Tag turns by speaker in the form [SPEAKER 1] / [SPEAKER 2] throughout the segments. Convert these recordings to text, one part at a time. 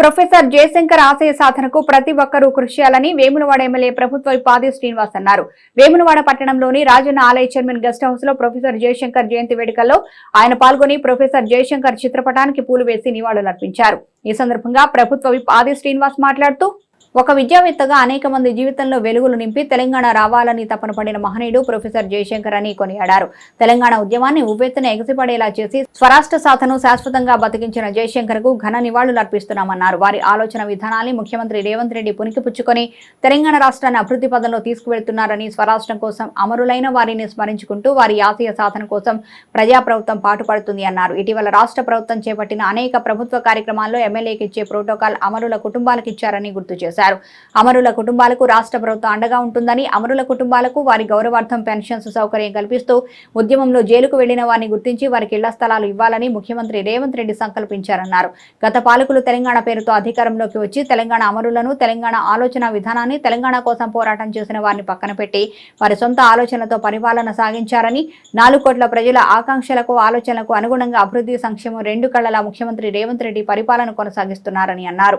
[SPEAKER 1] Professor Jayashankar ఆశయ సాధనకు ప్రతి ఒక్కరూ కృషి చేయాలని వేములవాడ ఎమ్మెల్యే ప్రభుత్వ ఉపాధి శ్రీనివాస్ అన్నారు. వేములవాడ పట్టణంలోని రాజన్న ఆలయ చైర్మన్ గెస్ట్ హౌస్లో ప్రొఫెసర్ జయశంకర్ జయంతి వేడుకల్లో ఆయన పాల్గొని ప్రొఫెసర్ జయశంకర్ చిత్రపటానికి పూలు వేసి నివాళులర్పించారు. ఈ సందర్భంగా ప్రభుత్వ విప్ ఆది శ్రీనివాస్ మాట్లాడుతూ ఒక విద్యావేత్తగా అనేక మంది జీవితంలో వెలుగులు నింపి తెలంగాణ రావాలని తపన పడిన మహనీయుడు ప్రొఫెసర్ జయశంకర్ అని కొనియాడారు. తెలంగాణ ఉద్యమాన్ని ఉవ్వెత్తున ఎగసిపడేలా చేసి స్వరాష్ట్ర సాధను శాశ్వతంగా బతికించిన జయశంకర్కు ఘన నివాళులు అర్పిస్తున్నామన్నారు. వారి ఆలోచన విధానాన్ని ముఖ్యమంత్రి రేవంత్ రెడ్డి పుణికిపుచ్చుకొని తెలంగాణ రాష్ట్రాన్ని అభివృద్ధి పదంలో తీసుకువెళ్తున్నారని స్వరాష్ట్రం కోసం అమరులైన వారిని స్మరించుకుంటూ వారి ఆశయ సాధన కోసం ప్రజాప్రభుత్వం పాటుపడుతుంది అన్నారు. ఇటీవల రాష్ట్ర ప్రభుత్వం చేపట్టిన అనేక ప్రభుత్వ కార్యక్రమాల్లో ఎమ్మెల్యేకి ఇచ్చే ప్రోటోకాల్ అమరుల కుటుంబాలకు ఇచ్చారని గుర్తు చేశారు. అమరుల కుటుంబాలకు రాష్ట్ర ప్రభుత్వం అండగా ఉంటుందని అమరుల కుటుంబాలకు వారి గౌరవార్థం పెన్షన్స్ సౌకర్యం కల్పిస్తూ ఉద్యమంలో జైలుకు వెళ్ళిన వారిని గుర్తించి వారికి ఇళ్ళ స్థలాలు ఇవ్వాలని ముఖ్యమంత్రి రేవంత్ రెడ్డి సంకల్పించారన్నారు. గత పాలకులు తెలంగాణ పేరుతో అధికారంలోకి వచ్చి తెలంగాణ అమరులను తెలంగాణ ఆలోచన విధానాన్ని తెలంగాణ కోసం పోరాటం చేసిన వారిని పక్కన పెట్టి వారి సొంత ఆలోచనలతో పరిపాలన సాగించారని నాలుగు కోట్ల ప్రజల ఆకాంక్షలకు ఆలోచనలకు అనుగుణంగా అభివృద్ధి సంక్షేమం రెండు కళ్ళలా ముఖ్యమంత్రి రేవంత్ రెడ్డి పరిపాలన కొనసాగిస్తున్నారని అన్నారు.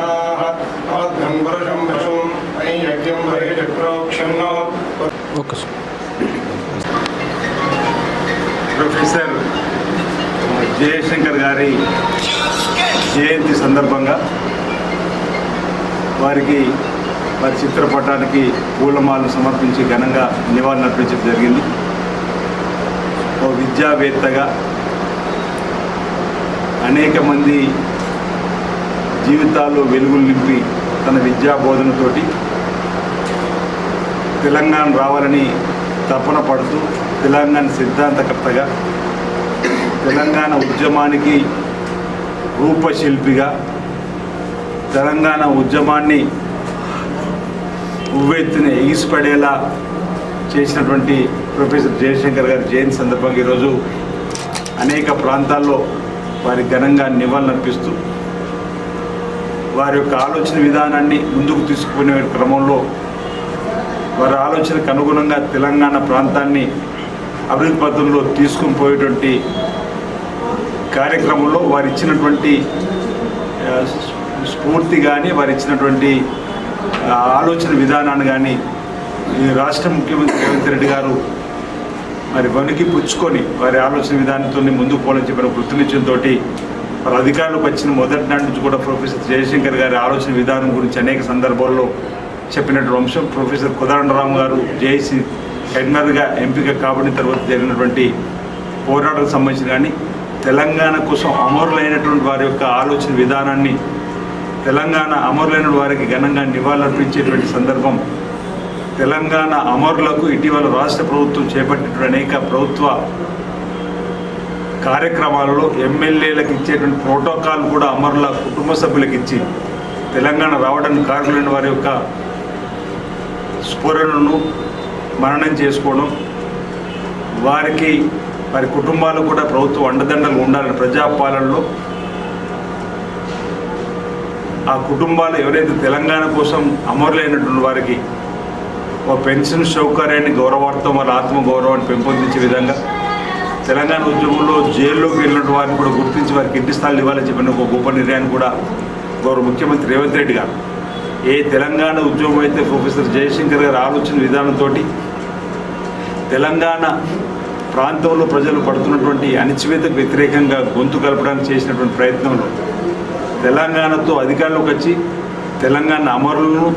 [SPEAKER 2] ప్రొఫెసర్ జయశంకర్ గారి జయంతి సందర్భంగా వారికి వారి చిత్రపటానికి పూలమాలను సమర్పించి ఘనంగా నివాళులు అర్పించడం జరిగింది. ఓ విద్యావేత్తగా అనేక మంది జీవితాల్లో వెలుగులు నింపి తన విద్యా బోధనతోటి తెలంగాణ రావాలని తపన పడుతూ తెలంగాణ సిద్ధాంతకర్తగా తెలంగాణ ఉద్యమానికి రూపశిల్పిగా తెలంగాణ ఉద్యమాన్ని ఉవ్వెత్తున ఎగిసిపడేలా చేసినటువంటి ప్రొఫెసర్ జయశంకర్ గారి జయంతి సందర్భంగా ఈరోజు అనేక ప్రాంతాల్లో వారి ఘనంగా నివాళులర్పిస్తూ వారి యొక్క ఆలోచన విధానాన్ని ముందుకు తీసుకునే క్రమంలో ఆలోచనకు అనుగుణంగా తెలంగాణ ప్రాంతాన్ని అభివృద్ధి పథంలో తీసుకుని పోయేటువంటి కార్యక్రమంలో వారు ఇచ్చినటువంటి స్ఫూర్తి కానీ వారు ఇచ్చినటువంటి ఆలోచన విధానాన్ని కానీ ఈ రాష్ట్ర ముఖ్యమంత్రి రేవంత్ రెడ్డి గారు మరి వణికి పుచ్చుకొని వారి ఆలోచన విధానంతో ముందుకు పోవాలని చెప్పిన కృతనిశ్చయంతో వారి అధికారులకు వచ్చిన మొదటి నాటి నుంచి కూడా ప్రొఫెసర్ జయశంకర్ గారి ఆలోచన విధానం గురించి అనేక సందర్భాల్లో చెప్పినటువంటి అంశం ప్రొఫెసర్ కుదరండరామ్ గారు జేఏసీ హెడ్మర్గా ఎంపిక కాబట్టి తర్వాత జరిగినటువంటి పోరాటాలకు సంబంధించి కానీ తెలంగాణ కోసం అమరులైనటువంటి వారి యొక్క ఆలోచన విధానాన్ని తెలంగాణ అమరులైన వారికి ఘనంగా నివాళులర్పించేటువంటి సందర్భం తెలంగాణ అమరులకు ఇటీవల రాష్ట్ర ప్రభుత్వం చేపట్టినటువంటి అనేక ప్రభుత్వ కార్యక్రమాలలో ఎమ్మెల్యేలకు ఇచ్చేటువంటి ప్రోటోకాల్ కూడా అమరుల కుటుంబ సభ్యులకు ఇచ్చి తెలంగాణ రావడానికి కారణమైన వారి యొక్క స్ఫురణను మరణం చేసుకోవడం వారికి వారి కుటుంబాలు కూడా ప్రభుత్వం అండదండలు ఉండాలని ప్రజాపాలనలో ఆ కుటుంబాలు ఎవరైతే తెలంగాణ కోసం అమరులైనటువంటి వారికి ఒక పెన్షన్ సౌకర్యాన్ని గౌరవార్థం ఆత్మ ఆత్మగౌరవాన్ని పెంపొందించే విధంగా తెలంగాణ ఉద్యమంలో జైల్లోకి వెళ్ళినటువంటి వారిని కూడా గుర్తించి వారికి ఇంటి స్థాయిలు ఇవ్వాలని చెప్పిన ఒక గొప్ప నిర్ణయాన్ని కూడా గౌరవ ముఖ్యమంత్రి రేవంత్ రెడ్డి గారు ఏ తెలంగాణ ఉద్యోగం అయితే ప్రొఫెసర్ జయశంకర్ గారి ఆలోచన విధానంతో తెలంగాణ ప్రాంతంలో ప్రజలు పడుతున్నటువంటి అణిచివేతకు వ్యతిరేకంగా గొంతు కలపడానికి చేసినటువంటి ప్రయత్నంలో తెలంగాణతో అధికారంలోకి వచ్చి తెలంగాణ అమరులను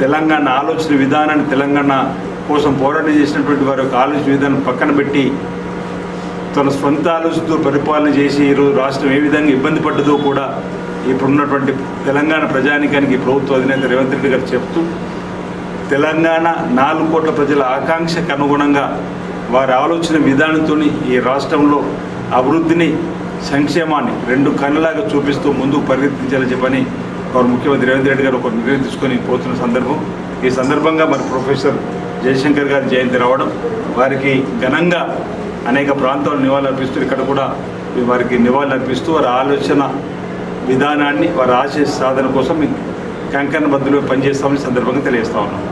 [SPEAKER 2] తెలంగాణ ఆలోచన విధానాన్ని తెలంగాణ కోసం పోరాటం చేసినటువంటి వారి యొక్క ఆలోచన విధానం పక్కన పెట్టి తన సొంత ఆలోచనతో పరిపాలన చేసి ఈరోజు రాష్ట్రం ఏ విధంగా ఇబ్బంది పడ్డదో కూడా ఇప్పుడున్నటువంటి తెలంగాణ ప్రజానికానికి ప్రభుత్వ అధినేత రేవంత్ రెడ్డి గారు చెప్తూ తెలంగాణ నాలుగు కోట్ల ప్రజల ఆకాంక్షకు అనుగుణంగా వారి ఆలోచన విధానంతో ఈ రాష్ట్రంలో అభివృద్ధిని సంక్షేమాన్ని రెండు కళ్ళలాగా చూపిస్తూ ముందుకు పరిగెత్తించాలని చెప్పని వారు ముఖ్యమంత్రి రేవంత్ రెడ్డి గారు ఒక నిర్ణయం తీసుకొని పోతున్న సందర్భం. ఈ సందర్భంగా మరి ప్రొఫెసర్ జయశంకర్ గారి జయంతి రావడం వారికి ఘనంగా అనేక ప్రాంతాలు నివాళులర్పిస్తూ ఇక్కడ కూడా వారికి నివాళులర్పిస్తూ వారి ఆలోచన విధానాన్ని వారి ఆశయ సాధన కోసం కంకణ బద్దులు పనిచేస్తామని సందర్భంగా తెలియజేస్తా ఉన్నాం.